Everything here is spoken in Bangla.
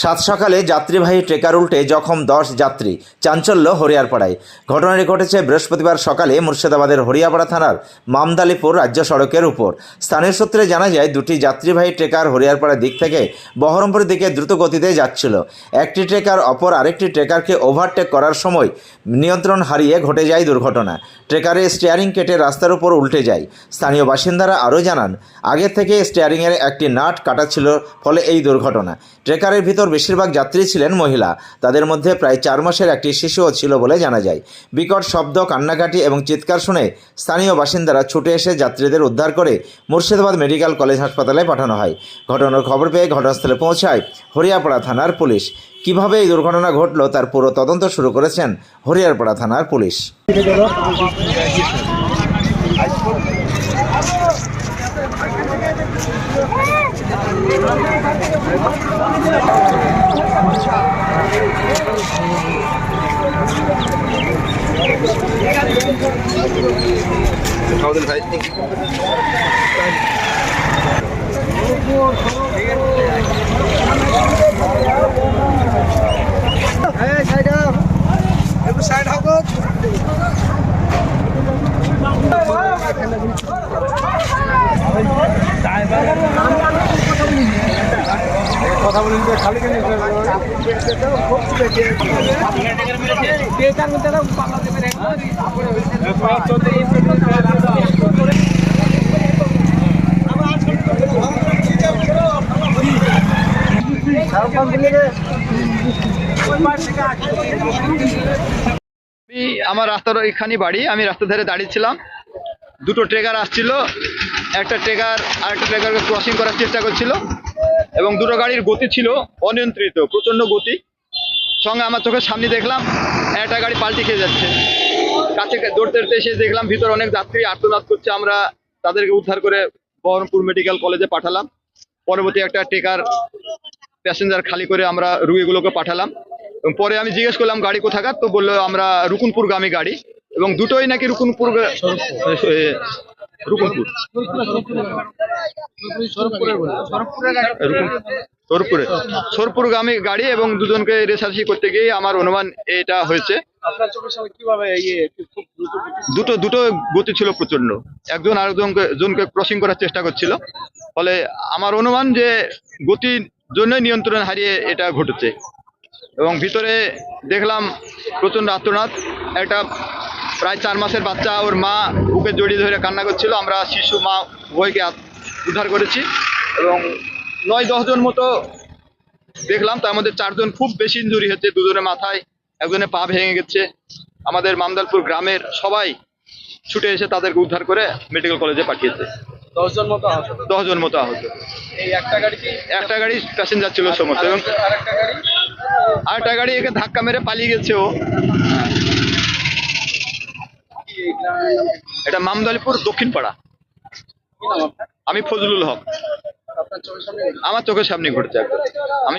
সাত সকালে যাত্রীবাহী ট্রেকার উল্টে জখম দশ যাত্রী চাঞ্চল্য হরিয়ারপাড়ায়। ঘটনাটি ঘটেছে বৃহস্পতিবার সকালে মুর্শিদাবাদের হরিয়াপাড়া থানার মামদালিপুর রাজ্য সড়কের উপর। স্থানীয় সূত্রে জানা যায়, দুটি যাত্রীবাহী ট্রেকার হরিয়ারপাড়ার দিক থেকে বহরমপুরের দিকে দ্রুত গতিতে যাচ্ছিল। একটি ট্রেকার অপর আরেকটি ট্রেকারকে ওভারটেক করার সময় নিয়ন্ত্রণ হারিয়ে ঘটে যায় দুর্ঘটনা। ট্রেকারের স্টিয়ারিং কেটে রাস্তার উপর উল্টে যায়। স্থানীয় বাসিন্দারা আরও জানান, আগে থেকে স্টিয়ারিংয়ের একটি নাট কাটা ছিল ফলে এই দুর্ঘটনা। ট্রেকারের ভিতর বেশিরভাগ যাত্রী ছিলেন মহিলা। তাদের মধ্যে প্রায় চার মাসের একটি শিশুও ছিল বলে জানা যায়। বিকট শব্দ, কান্নাকাটি এবং চিৎকার শুনে স্থানীয় বাসিন্দারা ছুটে এসে যাত্রীদের উদ্ধার করে মুর্শিদাবাদ মেডিকেল কলেজ হাসপাতালে পাঠানো হয়। ঘটনার খবর পেয়ে ঘটনাস্থলে পৌঁছায় হরিয়াপাড়া থানার পুলিশ। কীভাবে এই দুর্ঘটনা ঘটল তার পুরো তদন্ত শুরু করেছেন হরিয়ারপাড়া থানার পুলিশ। একটু সাইড হবো কথা বলেন যে খালি কেন আমি আমার রাস্তার এখানে বাড়ি, আমি রাস্তা ধারে দাঁড়িয়েছিলাম দুটো ট্রেকার আসছিল। একটা ট্রেকার আরেকটা ট্রেকারকে ক্রসিং করার চেষ্টা করছিল। এবং দুটো গাড়ির গতি ছিল অনিয়ন্ত্রিত প্রচণ্ড গতি। সঙ্গে আমার চোখের সামনে দেখলাম, একটা গাড়ি পাল্টি খেয়ে যাচ্ছে। কাছে দৌড়তে দৌড়তে এসে দেখলাম, ভিতরে অনেক যাত্রী আর্তনাদ করছে। আমরা তাদেরকে উদ্ধার করে বহরমপুর মেডিকেল কলেজে পাঠালাম। পরবর্তী একটা টেকার প্যাসেঞ্জার খালি করে আমরা রুগীগুলোকে পাঠালাম। এবং পরে আমি জিজ্ঞেস করলাম, গাড়ি কোথাকার? তো বলল, আমরা রুকুনপুর গামী গাড়ি। এবং দুটোই নাকি রুকুনপুর রুকুনপুর। রুকুন- সোরপুরে। সোরপুরগামী গাড়ি এবং দুজনকে রেসারেসি করতে গিয়ে আমার অনুমান এটা হয়েছে। আপনার চোখের সামনে কীভাবে ইয়ে দুটো দুটো গতি ছিল প্রচণ্ড একজন আরেকজনকে জনকে ক্রসিং করার চেষ্টা করছিল। ফলে আমার অনুমান যে গতির জন্যই নিয়ন্ত্রণ হারিয়ে এটা ঘটেছে। এবং ভিতরে দেখলাম প্রচণ্ড আত্মনাদ একটা প্রায় চার মাসের বাচ্চা ওর মা বুকে জড়িয়ে ধরে কান্না করছিল। আমরা শিশু মা আত- উদ্ধার করেছি এবং নয় দশজন মতো দেখলাম তার মধ্যে চারজন খুব বেশি ইঞ্জুরি হচ্ছে দুজনের মাথায় একজনের পা ভেঙে গেছে। আমাদের মামদালপুর গ্রামের সবাই ছুটে এসে তাদেরকে উদ্ধার করে মেডিকেল কলেজে পাঠিয়েছে। দশজন মতো আহত? দশজন মতো আহত। এই একটা গাড়ি একটা গাড়ি প্যাসেঞ্জার ছিল সমস্ত। এবং আরেকটা গাড়ি? গাড়ি একে ধাক্কা মেরে পালিয়ে গেছে ও? এটা মামদালিপুর দক্ষিণ পাড়া? আমি ফজলুল হক। আপনার চোখের সামনে আমার চোখের সামনে ঘটেছে আমি